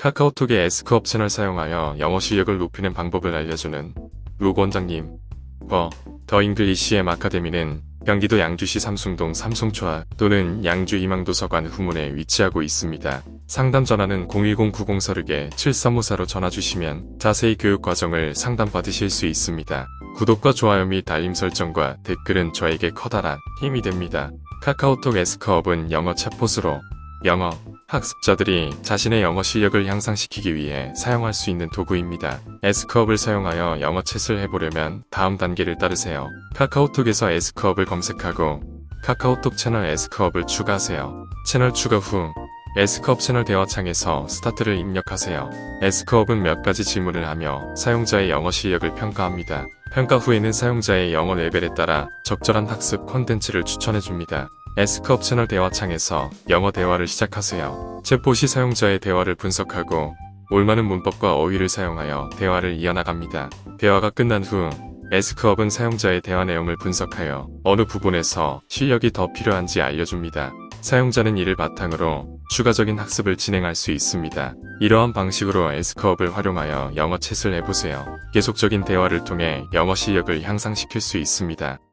카카오톡의 에스크업 채널 사용하여 영어 실력을 높이는 방법을 알려주는 룩 원장님. 버, 더 잉글리시엠 아카데미는 경기도 양주시 삼숭동 삼송초아 또는 양주 이망도서관 후문에 위치하고 있습니다. 상담 전화는 010-90서르게 7354로 전화 주시면 자세히 교육 과정을 상담받으실 수 있습니다. 구독과 좋아요 및 알림 설정과 댓글은 저에게 커다란 힘이 됩니다. 카카오톡 에스크업은 영어 챗봇으로 영어 학습자들이 자신의 영어 실력을 향상시키기 위해 사용할 수 있는 도구입니다. 에스크업을 사용하여 영어 챗을 해보려면 다음 단계를 따르세요. 카카오톡에서 에스크업을 검색하고 카카오톡 채널 에스크업을 추가하세요. 채널 추가 후 에스크업 채널 대화창에서 스타트를 입력하세요. 에스크업은 몇 가지 질문을 하며 사용자의 영어 실력을 평가합니다. 평가 후에는 사용자의 영어 레벨에 따라 적절한 학습 콘텐츠를 추천해줍니다. 에스크업 채널 대화창에서 영어 대화를 시작하세요. 챗봇이 사용자의 대화를 분석하고 올바른 문법과 어휘를 사용하여 대화를 이어나갑니다. 대화가 끝난 후 에스크업은 사용자의 대화 내용을 분석하여 어느 부분에서 실력이 더 필요한지 알려줍니다. 사용자는 이를 바탕으로 추가적인 학습을 진행할 수 있습니다. 이러한 방식으로 에스크업을 활용하여 영어 챗을 해보세요. 계속적인 대화를 통해 영어 실력을 향상시킬 수 있습니다.